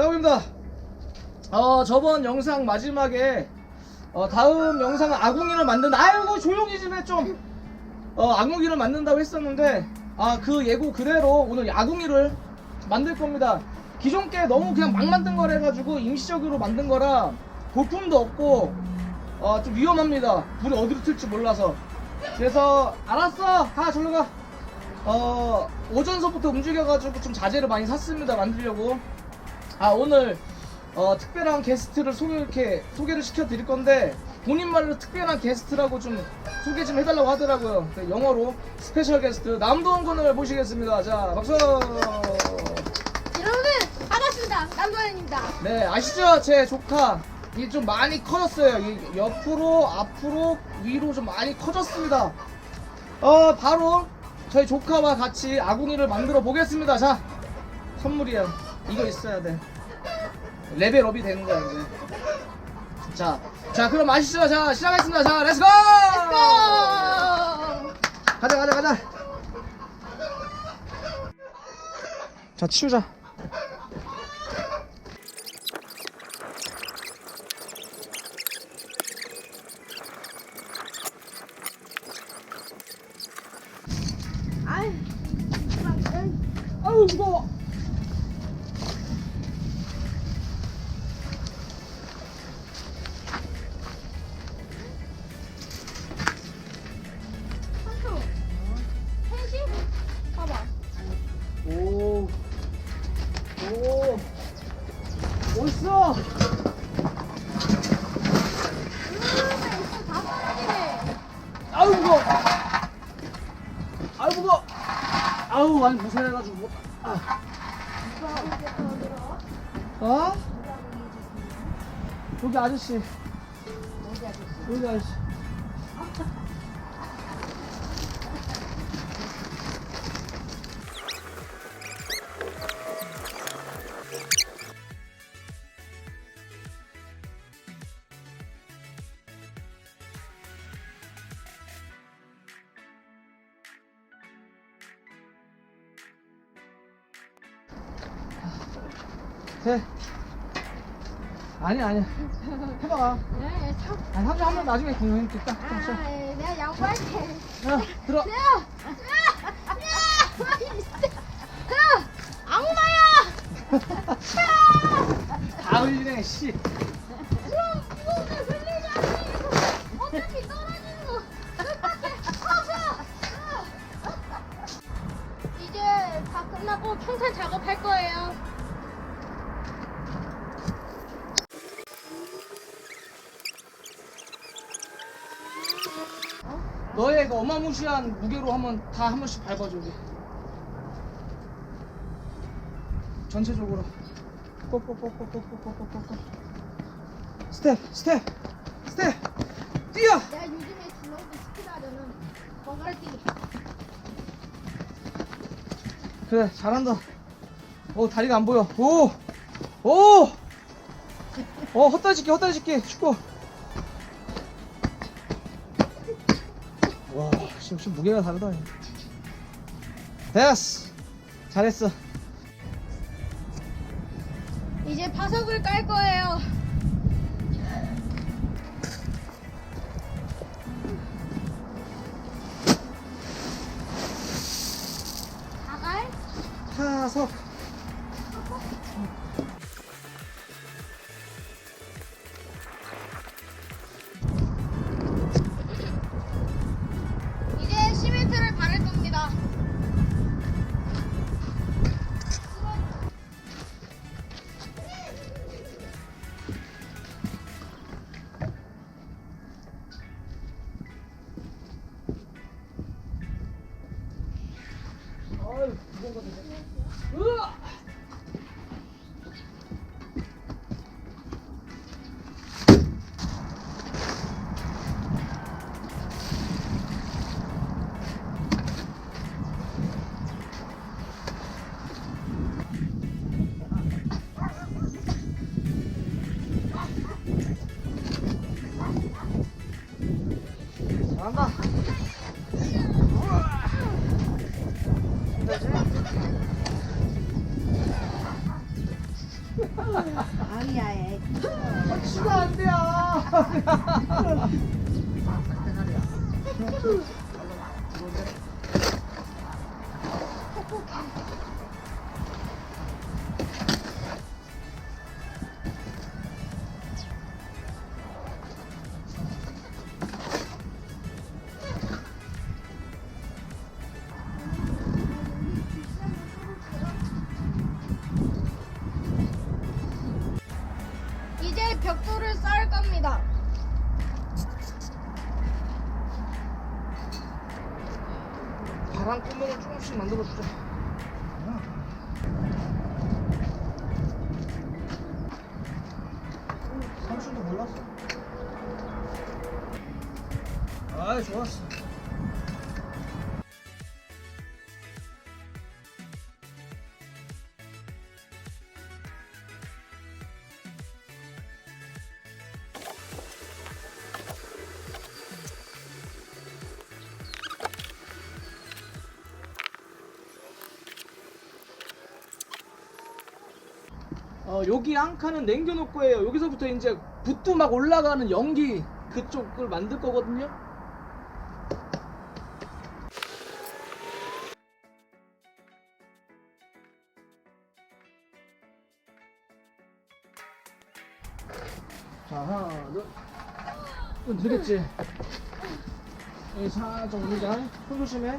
자, 봅니다. 어, 저번 영상 마지막에 어, 다음 영상은 아궁이를 만든다. 아이고 조용히 좀 해 좀. 어, 아궁이를 만든다고 했었는데 아 그 예고 그대로 오늘 아궁이를 만들 겁니다. 기존 게 너무 그냥 막 만든 거라 해가지고 임시적으로 만든 거라 볼품도 없고 어, 좀 위험합니다. 불이 어디로 튈지 몰라서. 그래서 알았어. 가 절로 가. 어, 오전서부터 움직여가지고 좀 자재를 많이 샀습니다. 만들려고. 아 오늘 어, 특별한 게스트를 소개 이렇게 소개를 시켜 드릴 건데 본인 말로 특별한 게스트라고 좀 소개 좀 해달라고 하더라고요. 그 영어로 스페셜 게스트 남도원 군을 모시겠습니다. 자 박수. 여러분 반갑습니다. 남도현입니다. 네 아시죠? 제 조카 이게 좀 많이 커졌어요. 이 옆으로 앞으로 위로 좀 많이 커졌습니다. 어 바로 저희 조카와 같이 아궁이를 만들어 보겠습니다. 자 선물이야. 이거 있어야 돼. 레벨업이 되는 거야 이제. 자, 자 그럼 아시죠? 자 시작하겠습니다. 자 렛츠고! 고! 가자 가자 가자. 자 치우자. 아유 많이 무서워해가지고 못. 아. 어? 여기 아저씨. 여기 아저씨. 돼. 아니 아니. 해봐. 네, 참. 아니 삼촌 한번 나중에? 좀 쉬어. 아, 예, 내가 양보할게. 야 들어. 야! 야! 야! 진짜. 야! 악마야! 다 흘리네 씨. 너의 그 어마무시한 무게로 한번 다 한 번씩 밟아줘 우리. 전체적으로. 꼭꼭꼭꼭꼭꼭꼭꼭꼭. 스텝 스텝 스텝. 뛰어! 내가 요즘에 슬로우도 시키다려는 버갈뛰기. 그래 잘한다. 오 다리가 안 보여. 오오어 헛다리 짚기 헛다리 짚기. 축구 역시 역시 무게가 다르다. 됐어. 잘했어. 이제 파석을 깔 거예요. 아유 무거운 으아 이제 벽돌을 쌓을 겁니다. 바람 구멍을 조금씩 만들어 주자. 몰랐어. 아, 좋았어. 어, 여기 한 칸은 남겨놓을 거예요. 여기서부터 이제 붓도 막 올라가는 연기 그쪽을 만들 거거든요. 자, 하나, 둘. 좀 되겠지? 여기 살짝 올리자. 손 조심해.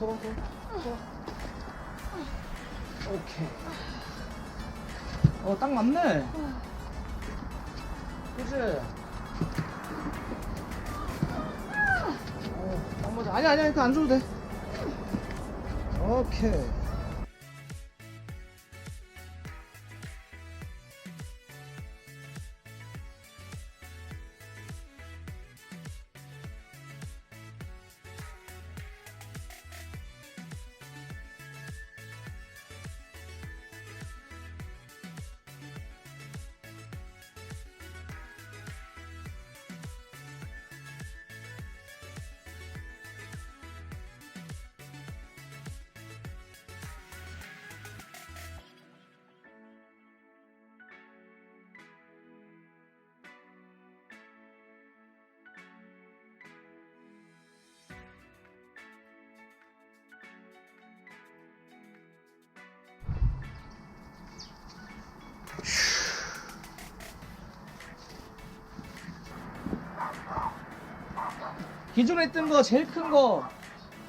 더 봐, 더 봐, 더 봐. 오케이. 어, 딱 맞네. 그치? 어, 딱 맞아. 아니, 아니, 아니, 그거 안 줘도 돼. 오케이. 기존에 했던 거 제일 큰 거,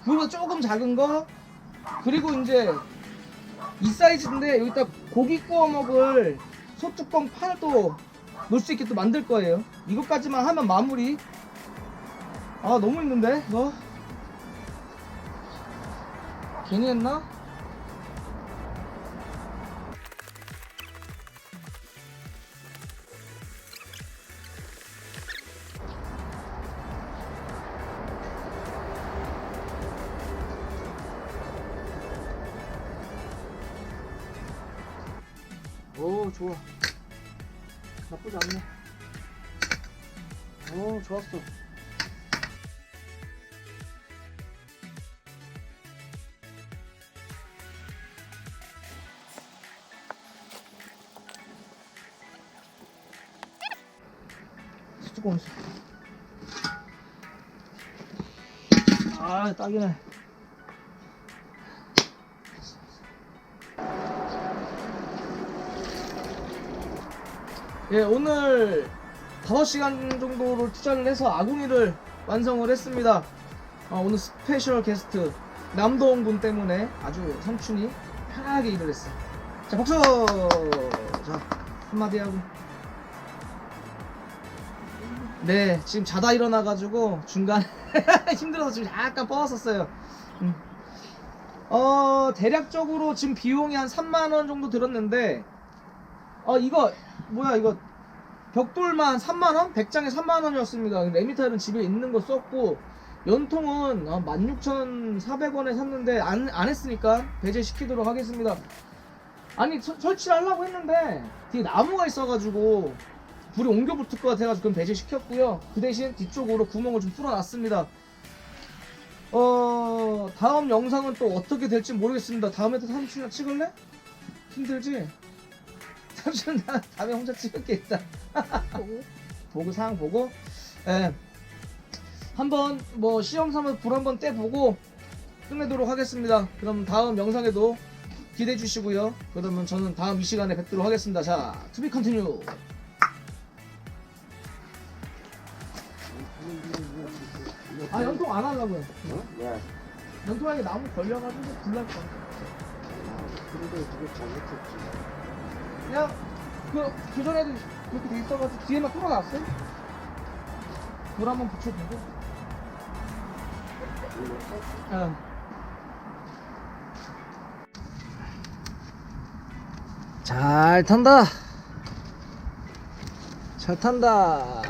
그거 조금 작은 거, 그리고 이제 이 사이즈인데 여기다 고기 구워 먹을 소뚜껑 판을 또 놓을 수 있게 또 만들 거예요. 이것까지만 하면 마무리. 아 너무 힘든데 이거? 괜히 했나? 좋아. 나쁘지 않네. 오 좋았어. 뚜껑 있어. 아 딱이네 예, 오늘 5시간 정도를 투자를 해서 아궁이를 완성을 했습니다. 어, 오늘 스페셜 게스트 남도원 군 때문에 아주 삼촌이 편하게 일을 했어. 자, 박수! 자, 한마디 하고. 네, 지금 자다 일어나가지고 중간에 힘들어서 지금 약간 뻗었었어요. 음. 어, 대략적으로 지금 비용이 한 3만원 정도 들었는데, 어 이거 뭐야 이거 벽돌만 3만원? 100장에 3만원이었습니다 레미탈은 집에 있는 거 썼고 연통은 어, 16,400원에 샀는데 안, 안 했으니까 배제시키도록 하겠습니다 아니 서- 설치를 하려고 했는데 뒤에 나무가 있어가지고 불이 옮겨 붙을 것 같아가지고 그럼 배제시켰고요 그 대신 뒤쪽으로 구멍을 좀 뚫어놨습니다 어 다음 영상은 또 어떻게 될지 모르겠습니다 다음에 또 삼촌이나 찍을래? 힘들지? 삼촌은 나 다음에 혼자 찍을게 일단. 보고. 보고 상황 보고 예. 한번 뭐 시험 삼아 불 한번 떼보고 끝내도록 하겠습니다. 그럼 다음 영상에도 기대해 주시고요. 그러면 저는 다음 이 시간에 뵙도록 하겠습니다. 자, 투비 컨티뉴. 아 연통 안 하려고요. 어? 왜? 연통하게 나무 걸려가지고 불날 것 같아. 근데 그게 잘못했지. 그냥 그 교전에도 그렇게 돼 있어가지고 뒤에만 뚫어놨어요. 불 한번 붙여보고. 응. 잘 탄다. 잘 탄다.